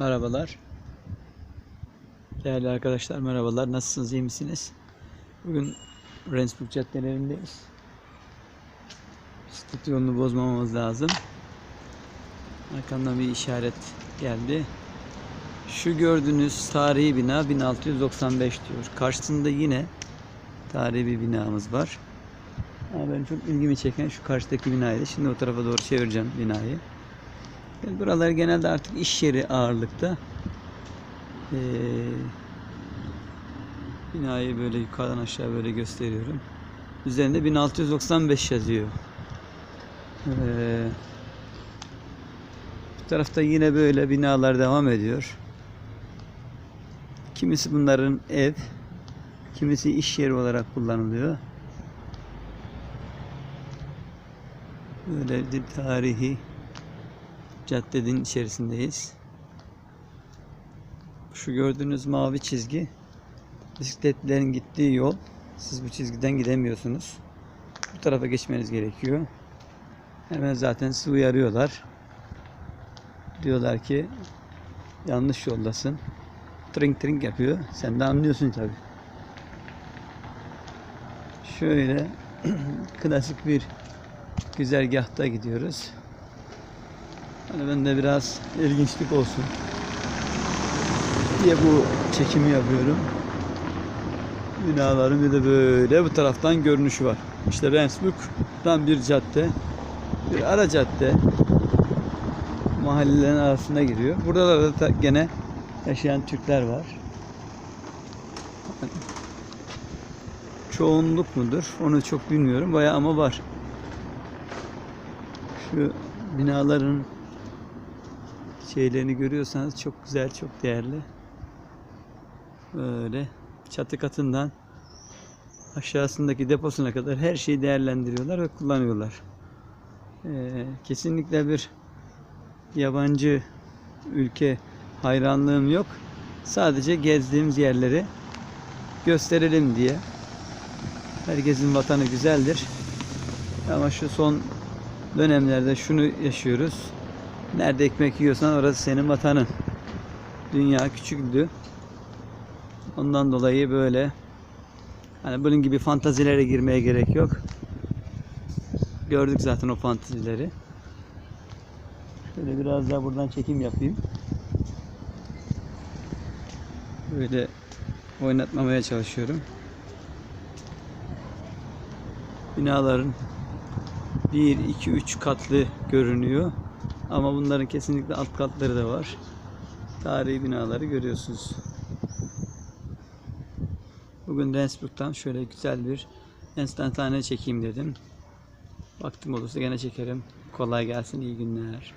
Merhabalar. Değerli arkadaşlar merhabalar. Nasılsınız? iyi misiniz? Bugün Rendsburg caddelerindeyiz. Bisiklet yolunu bozmamamız lazım. Arkamdan bir işaret geldi. Şu gördüğünüz tarihi bina 1695 diyor. Karşısında yine tarihi bir binamız var. Ama benim çok ilgimi çeken şu karşıdaki binaydı. Şimdi o tarafa doğru çevireceğim binayı. Yani buralar genelde artık iş yeri ağırlıkta. Ee, binayı böyle yukarıdan aşağı böyle gösteriyorum. Üzerinde 1695 yazıyor. Ee, bu tarafta yine böyle binalar devam ediyor. Kimisi bunların ev, kimisi iş yeri olarak kullanılıyor. Böyle bir tarihi caddenin içerisindeyiz. Şu gördüğünüz mavi çizgi bisikletlerin gittiği yol. Siz bu çizgiden gidemiyorsunuz. Bu tarafa geçmeniz gerekiyor. Hemen zaten sizi uyarıyorlar. Diyorlar ki yanlış yoldasın. Trink trink yapıyor. Sen de anlıyorsun tabi. Şöyle klasik bir güzergahta gidiyoruz. Hani ben de biraz ilginçlik olsun diye bu çekimi yapıyorum. Binaların bir de böyle bu taraftan görünüşü var. İşte Rendsburg'dan bir cadde, bir ara cadde mahallelerin arasında giriyor. Burada da gene yaşayan Türkler var. Çoğunluk mudur? Onu çok bilmiyorum. Bayağı ama var. Şu binaların şeylerini görüyorsanız çok güzel, çok değerli. Böyle çatı katından aşağısındaki deposuna kadar her şeyi değerlendiriyorlar ve kullanıyorlar. Ee, kesinlikle bir yabancı ülke hayranlığım yok. Sadece gezdiğimiz yerleri gösterelim diye. Herkesin vatanı güzeldir. Ama şu son dönemlerde şunu yaşıyoruz. Nerede ekmek yiyorsan orası senin vatanın. Dünya küçüktü. Ondan dolayı böyle hani bunun gibi fantazilere girmeye gerek yok. Gördük zaten o fantazileri. Şöyle biraz daha buradan çekim yapayım. Böyle oynatmamaya çalışıyorum. Binaların 1, 2, 3 katlı görünüyor. Ama bunların kesinlikle alt katları da var. Tarihi binaları görüyorsunuz. Bugün Rendsburg'dan şöyle güzel bir enstantane çekeyim dedim. Vaktim olursa gene çekerim. Kolay gelsin, iyi günler.